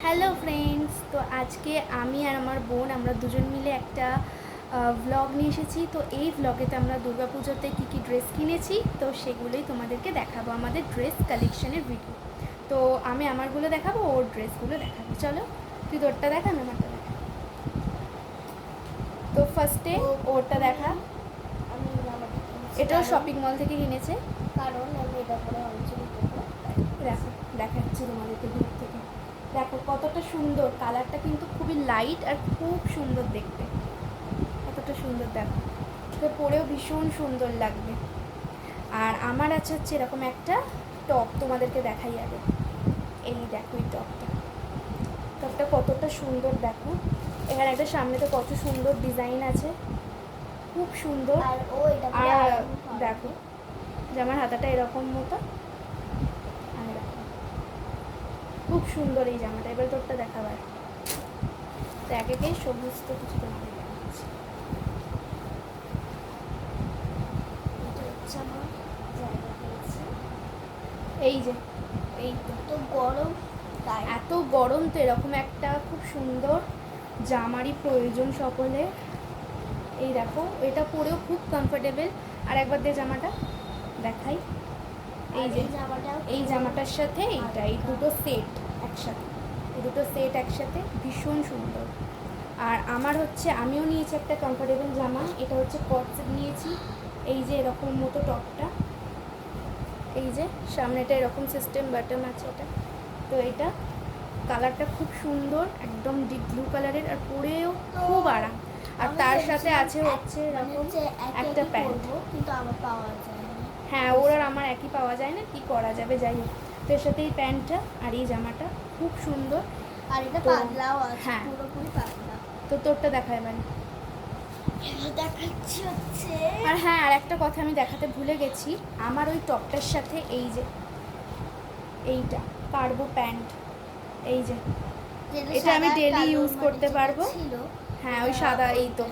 Hello friends তো আজকে আমি আর আমার বোন আমরা দুজন মিলে একটা ভ্লগ নিয়ে এসেছি। তো এই ভ্লগেতে আমরা দুর্গা পুজোতে কী কী ড্রেস কিনেছি তো সেগুলোই তোমাদেরকে দেখাবো আমাদের ড্রেস কালেকশনের ভিডিও তো আমি আমারগুলো দেখাবো ওর ড্রেসগুলো দেখাবো। চলো তুই তোরটা দেখা আমি আমারটা দেখা তো ফার্স্টে ওরটা দেখা। আমি এটাও শপিং মল থেকে কিনেছে। কারণ আমি এটা পরে অঞ্চলি দেখাচ্ছি তোমাদেরকে দূর থেকে। দেখো কতটা সুন্দর। কালারটা কিন্তু খুবই লাইট আর খুব সুন্দর দেখতে। কতটা সুন্দর দেখো। তো পরেও ভীষণ সুন্দর লাগবে। আর আমার আছে হচ্ছে এরকম একটা টপ তোমাদেরকে দেখাই যাবে এই দেখো এই টপটা টপটা কতটা সুন্দর দেখো। এখানে একটা সামনে তো কত সুন্দর ডিজাইন আছে। খুব সুন্দর। আর। দেখো যে আমার হাতাটা এরকম মতো আর এরকম। খুব সুন্দর এই জামাটা। এবার তোরটা দেখাবার তো এক একে সমস্ত কিছু দেখাচ্ছি এই যে এই তো। তো গরম এত গরম তো এরকম একটা খুব সুন্দর জামারই প্রয়োজন সকলে। এই দেখো এটা পরেও খুব কমফোর্টেবল আর একবার দিয়ে জামাটা দেখাই। এই যে জামাটা এই জামাটার সাথে এইটা এই দুটো সেট একসাথে। দুটো সেট একসাথে ভীষণ সুন্দর। আর আমার হচ্ছে আমিও নিয়েছি একটা কমফোর্টেবল জামা এটা হচ্ছে কটসেট নিয়েছি। এই যে এরকম মতো টপটা এই যে সামনেটা এরকম সিস্টেম বাটন আছে এটা। তো এটা কালারটা খুব সুন্দর একদম ডিপ ব্লু কালারের আর পরেও খুব আরাম। আর তার সাথে আছে হচ্ছে এরকম একটা প্যান্ট কিন্তু আমার পাওয়া যায় হ্যাঁ ওর আর আমার একই পাওয়া যায় না কি করা যাবে যাই হোক। এর সাথে এই প্যান্টটা আর এই জামাটা খুব সুন্দর। আর এটা পাতলাও আছে হ্যাঁ। পুরোপুরি পাতলা। তো তোরটা দেখায় মানে দেখাচ্ছি হচ্ছে। আর হ্যাঁ আর একটা কথা আমি দেখাতে ভুলে গেছি। আমার ওই টপটার সাথে এই যে এইটা পারব প্যান্ট। এই যে এটা আমি use মানে করতে পারব। হ্যাঁ ওই সাদা এই তো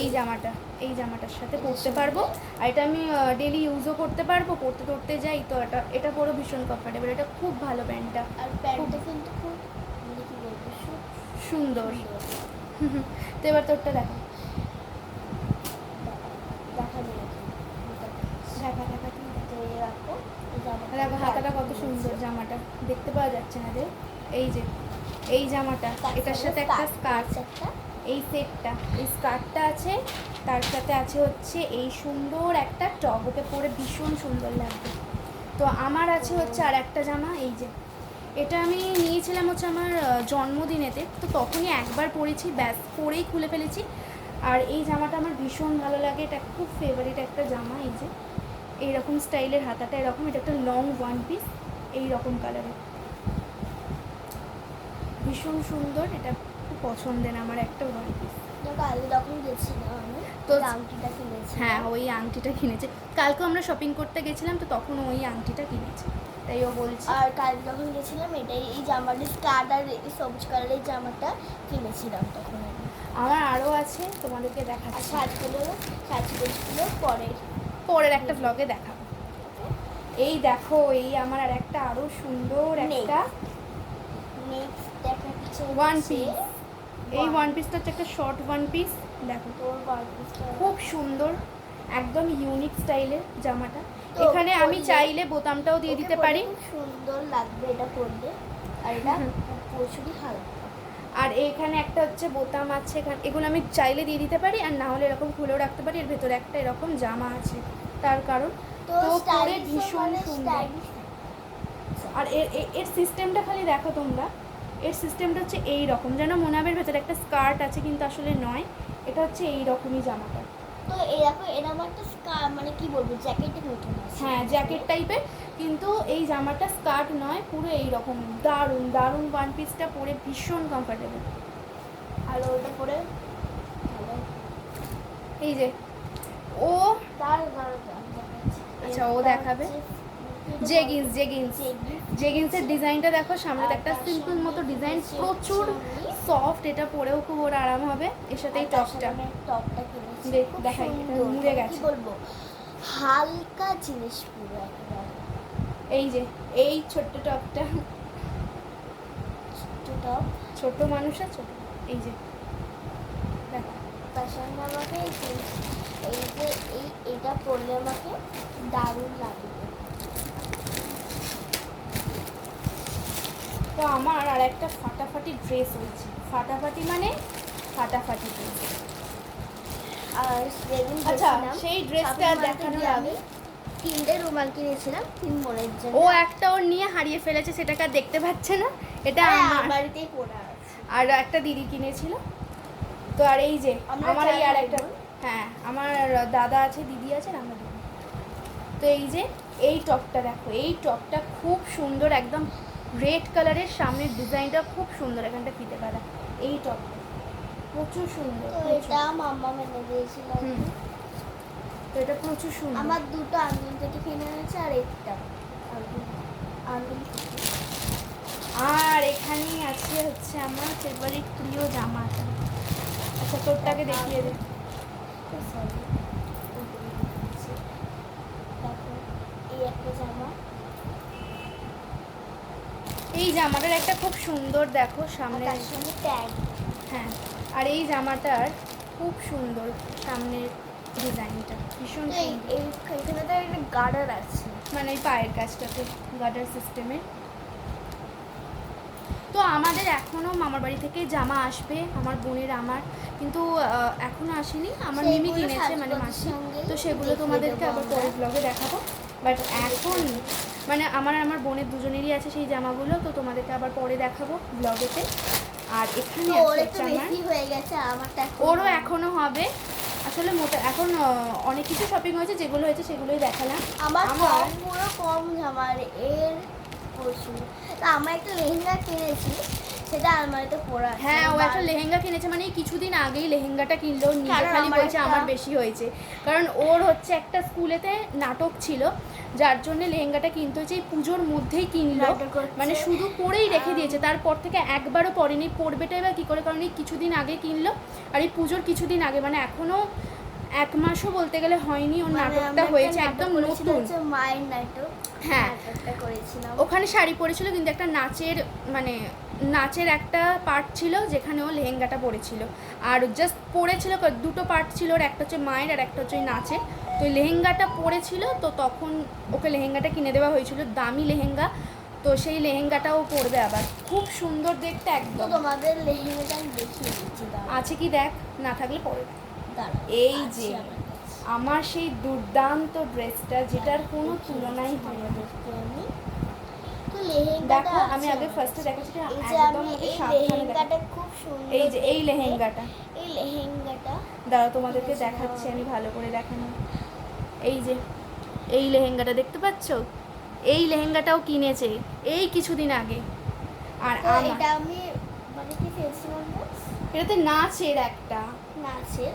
এই জামাটা। এই জামাটার সাথে পরতে পারব। আর এটা আমি ডেলি ইউজও করতে পারব। পরতে পরতে যাই তো এটা এটা পরে ভীষণ কমফর্টেবল এটা খুব ভালো প্যান্টটা। আর প্যান্টটা কিন্তু খুব মানে সুন্দর। তো এবার তোরটা দেখো। হাতাটা কত সুন্দর জামাটা। দেখতে পাওয়া যাচ্ছে না যে এই যে এই জামাটা এটার সাথে একটা স্কার্ট একটা এই সেটটা এই স্কার্টটা আছে, তার সাথে আছে হচ্ছে এই সুন্দর একটা টপ ওকে পরে ভীষণ সুন্দর লাগবে। তো আমার আছে হচ্ছে আর একটা জামা, এই যে। এটা আমি নিয়েছিলাম হচ্ছে আমার জন্মদিনেতে, তো তখনই একবার পরেছি, ব্যাস, পরেই খুলে ফেলেছি। আর এই জামাটা আমার ভীষণ ভালো লাগে, এটা খুব ফেভারিট একটা জামা, এই যে। এইরকম স্টাইলের হাতাটা এরকম, এটা একটা লং ওয়ান পিস এই রকম কালারের ভীষণ সুন্দর, এটা পছন্দের আমার একটা ওয়ান পিস কালকে তখন গেছিলাম আমি তো আংটিটা কিনেছি। হ্যাঁ ওই আংটিটা কিনেছে। কালকে আমরা শপিং করতে গেছিলাম তো তখন ওই আংটিটা কিনেছে। তাই ও বলছে। আর কালকে যখন গেছিলাম এটাই এই জামাটা স্কার্ট আর এই সবুজ কালারের জামাটা কিনেছিলাম তখন আমি। আমার আরও আছে তোমাদেরকে দেখাচ্ছি। সাজগুলো সাজগুলো পরের। পরের একটা ব্লগে দেখাবো। এই দেখো এই আমার আর একটা আরও সুন্দর একটা নেক্সট ওয়ান পিস এই ওয়ান পিসটা হচ্ছে একটা শর্ট ওয়ান পিস দেখো খুব সুন্দর একদম ইউনিক স্টাইলের জামাটা। এখানে আমি চাইলে বোতামটাও দিয়ে দিতে পারি। সুন্দর লাগবে এটা পরলে। আর এটা প্রচুরই হালকা আর এখানে একটা হচ্ছে বোতাম আছে এখানে এগুলো আমি চাইলে দিয়ে দিতে পারি আর না হলে এরকম খুলেও রাখতে পারি। এর ভেতরে একটা এরকম জামা আছে তার কারণ। তো তো পরে ভীষণ মানে সুন্দর। আর এর এর সিস্টেমটা খালি দেখো তোমরা। এর সিস্টেমটা হচ্ছে এই রকম যেন মোনাবের ভেতরে একটা স্কার্ট আছে কিন্তু আসলে নয় এটা হচ্ছে এই রকমই জামাটা। তো এরকম এরকম একটা স্কার মানে কি বলব জ্যাকেটের আছে। হ্যাঁ জ্যাকেট টাইপের কিন্তু এই জামাটা স্কার্ট নয় পুরো এই রকম দারুণ দারুণ ওয়ান পিসটা পরে ভীষণ কমফর্টেবল আর ওটা পরে? এই যে ও আচ্ছা, ও দেখাবে। জেগিন্স জেগিন্স জেগিন্সের ডিজাইনটা দেখো সামনে একটা সিম্পল মতো ডিজাইন প্রচুর সফট এটা পরেও খুব ওর আরাম হবে। এর সাথে এই টপটা টপটা কিনেছি। দেখাই, মুড়ে গেছে। বলব? হালকা জিনিস পুরো এই যে এই ছোট্ট টপটা ছোট টপ ছোট মানুষের ছোট এই যে দেখো। পছন্দ আমাকে এই যে এই এটা পরলে আমাকে দারুণ লাগবে। তো আমার আর একটা ফাটাফাটি ড্রেস হয়েছে। ফাটাফাটি মানে ফাটাফাটি ড্রেস আর আচ্ছা সেই ড্রেসটা দেখানোর আগে। তিনটে রুমাল কিনেছিলাম তিন বোনের জন্য। ও একটা ওর নিয়ে হারিয়ে ফেলেছে সেটাকে আর দেখতে পাচ্ছে না। এটা হ্যাঁ, আমার। বাড়িতেই পড়া আছে। আর একটা দিদি কিনেছিল। তো আর এই যে আমার এই আর একটা হ্যাঁ আমার দাদা আছে দিদি আছে আর আমরা দিদি তো এই যে এই টপটা দেখো এই টপটা খুব সুন্দর একদম রেড কালারের সামনের ডিজাইনটা খুব সুন্দর এখানটা ফিতে পারা। এই টপটা প্রচুর সুন্দর এটা মাম্মা মেনে দিয়েছিল তো এটা প্রচুর সুন্দর। আমার দুটো থেকে কিনে এনেছে আর একটা। আর এখানেই আছে হচ্ছে আমার ফেভারিট প্রিয় জামাটা আচ্ছা তোরটাকে দেখিয়ে দে। তো sorry, ওগুলো দিচ্ছি। দেখো এই একটা জামা। এই জামাটার একটা খুব সুন্দর দেখো সামনে। ট্যাগ হ্যাঁ আর এই জামাটার খুব সুন্দর সামনের ডিজাইনটা। ভীষণ এখানে তো একটা গার্ডার আছে। মানে এই পায়ের কাজটাতে গার্ডার সিস্টেমে। তো আমাদের এখনও মামার বাড়ি থেকে জামা আসবে আমার বোনের আমার। কিন্তু আহ, এখনও আসেনি। আমার মিমি কিনেছে মানে মাসি। তো সেগুলো তোমাদেরকে আবার পরের ব্লগে দেখাবো। বাট এখন মানে আমার আমার বোনের দুজনেরই আছে সেই জামাগুলো তো তোমাদেরকে আবার পরে দেখাবো ব্লগেতে আর এখানে আমার ওরও এখনও হবে। আসলে মোটা এখন অনেক কিছু শপিং হয়েছে যেগুলো হয়েছে সেগুলোই দেখালাম। আমার আমার- কম পুরো কম জামার এর প্রচুর। তা আমরা একটা লেহেঙ্গা কিনেছি সেটা আলমারিতে পড়া হ্যাঁ ও একটা লেহেঙ্গা কিনেছে মানে কিছুদিন আগেই লেহেঙ্গাটা কিনলো নিজে খালি বলছে আমার বেশি হয়েছে। কারণ ওর হচ্ছে একটা স্কুলেতে নাটক ছিল যার জন্য লেহেঙ্গাটা কিনতে হয়েছে এই পুজোর মধ্যেই কিনলো। মানে শুধু পরেই রেখে দিয়েছে তারপর থেকে একবারও পরেনি পরবেটাই বা কী করে কারণ এই কিছুদিন আগে কিনলো আর এই পুজোর কিছুদিন আগে মানে এখনও এক মাসও বলতে গেলে হয়নি ওর মানে নাটকটা হয়েছে একদম নতুন। মায়ের নাটক। হ্যাঁ। ওখানে শাড়ি পরেছিল কিন্তু একটা নাচের মানে নাচের একটা পার্ট ছিল যেখানে ও লেহেঙ্গাটা পরেছিল। আর জাস্ট পরেছিল দুটো পার্ট ছিল ওর একটা হচ্ছে মায়ের আর একটা হচ্ছে নাচের। তো লেহেঙ্গাটা পরেছিল তো তখন ওকে লেহেঙ্গাটা কিনে দেওয়া হয়েছিল দামি লেহেঙ্গা। তো সেই লেহেঙ্গাটাও পরবে আবার। খুব সুন্দর দেখতে একদম। তোমাদের লেহেঙ্গাটা আমি দেখিয়ে দিচ্ছি আছে কি দেখ? না থাকলে পরে। এই যে আমার আমার সেই দুর্দান্ত ড্রেসটা যেটার কোনো তুলনাই হয় না তোমাদেরকে আমি তো লেহেঙ্গাটা দেখো আমি আগে ফার্স্টে দেখাচ্ছি এই যে একদম এই লেহেঙ্গাটা খুব সুন্দর এই যে এই লেহেঙ্গাটা। এই লেহেঙ্গাটা। দাঁড়া তোমাদেরকে দেখাচ্ছি আমি ভালো করে দেখানো। এই যে এই লেহেঙ্গাটা দেখতে পাচ্ছ? এই লেহেঙ্গাটাও কিনেছে এই কিছুদিন আগে। আর এটা আমি মানে কি ফেলছিলাম এটাতে নাচের একটা। নাচের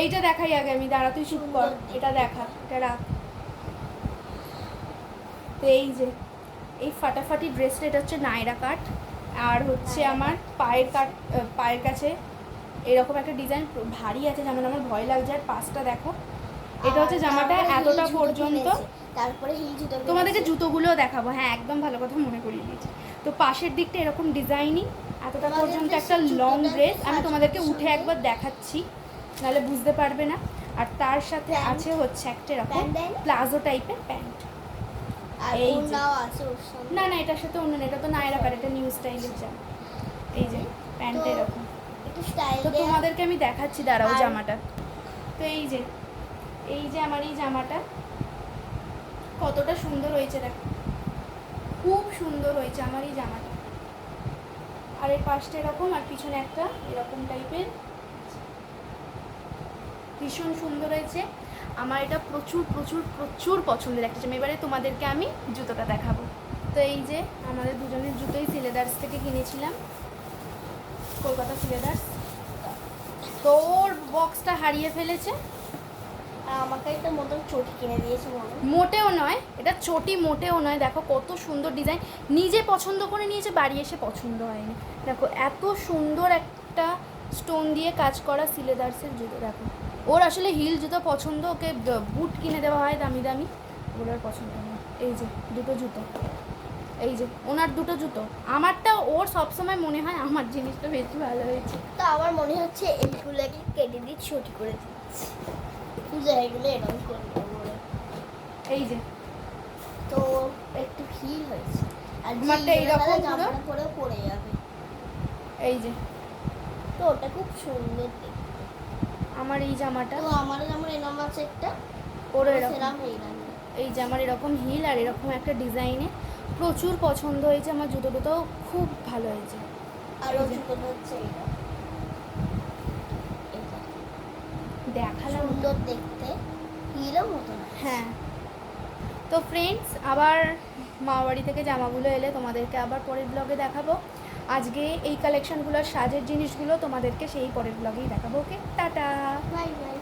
এইটা দেখাই আগে আমি দাঁড়া তুই চুপ কর। এটা দেখা এটা রাখ। তো এই যে এই ফাটাফাটি ড্রেসটা এটা হচ্ছে নায়রা কাট। আর হচ্ছে আমার পায়ের কাট পায়ের কাছে এরকম একটা ডিজাইন ভারী আছে যেমন আমার ভয় লাগছে। আর পাঁচটা দেখো এটা হচ্ছে জামাটা এতটা পর্যন্ত তারপরে হিল জুতো তোমাদেরকে। জুতোগুলোও দেখাবো। হ্যাঁ একদম ভালো কথা মনে করিয়ে দিয়েছি। তো পাশের দিকটা এরকম ডিজাইনই এতটা পর্যন্ত একটা লং ড্রেস আমি তোমাদেরকে উঠে একবার দেখাচ্ছি নাহলে বুঝতে পারবে না। আর তার সাথে আছে হচ্ছে একটা এরকম? প্লাজো টাইপের প্যান্ট এই না না এটার সাথে অন্য এটা তো নায়রা কাট এটা নিউ স্টাইলের জামা। এই যে প্যান্ট এরকম। তো তোমাদেরকে আমি দেখাচ্ছি দাঁড়াও জামাটা। তো এই যে এই যে আমার এই জামাটা কতটা সুন্দর হয়েছে দেখো। খুব সুন্দর হয়েছে আমার এই জামাটা। আর এই পাশটা এরকম আর পিছনে একটা এরকম টাইপের ভীষণ সুন্দর হয়েছে। আমার এটা প্রচুর প্রচুর প্রচুর পছন্দের একটা জামা। এবারে তোমাদেরকে আমি জুতোটা দেখাবো। তো এই যে আমাদের দুজনের জুতোই সিলেদার্স থেকে কিনেছিলাম। কলকাতা সিলেদার্স। তো ওর বক্সটা হারিয়ে ফেলেছে। আমাকে একটা মতন চটি কিনে দিয়েছে মোটেও নয়, এটা চটি মোটেও নয়। দেখো কত সুন্দর ডিজাইন। নিজে পছন্দ করে নিয়েছে, বাড়ি এসে পছন্দ হয়নি। দেখো এত সুন্দর একটা স্টোন দিয়ে কাজ করা সিলেদার্সের জুতো দেখো। ওর আসলে হিল জুতো পছন্দ ওকে বুট কিনে দেওয়া হয় দামি দামি। ওগুলো আর পছন্দ হয় এই যে দুটো জুতো। এই যে ওনার দুটো জুতো। আমারটা ওর সবসময় মনে হয় আমার জিনিসটা বেশি ভালো হয়েছে। তো আমার মনে হচ্ছে এইগুলোকে কেটে দিয়ে ছোট করে দিচ্ছি পুজো হয়ে গেলে এরকম করে এই যে। তো একটু ভিড় হয়েছে। আর আমারটা এইরকম? পরে পড়ে যাবে। এই যে। তো ওটা খুব সুন্দর দেখতে। আমার এই জামাটা? তো আমারও যেমন এরকম আছে একটা। ওরও এরকম। সেরকম এই এই যে আমার এরকম হিল আর এরকম একটা ডিজাইনে প্রচুর পছন্দ হয়েছে। আমার জুতো দুটোও খুব ভালো হয়েছে। আর এই ও যে। জুতোটা হচ্ছে এইটা। এটা। দেখালাম। সুন্দর দেখতে। হিরো মতো না। হ্যাঁ। তো ফ্রেন্ডস আবার মামাবাড়ি থেকে জামাগুলো এলে তোমাদেরকে আবার পরের ব্লগে দেখাবো। আজকে এই কালেকশনগুলোর সাজের জিনিসগুলো তোমাদেরকে সেই পরের ব্লগেই দেখাবো ওকে টাটা! Bye bye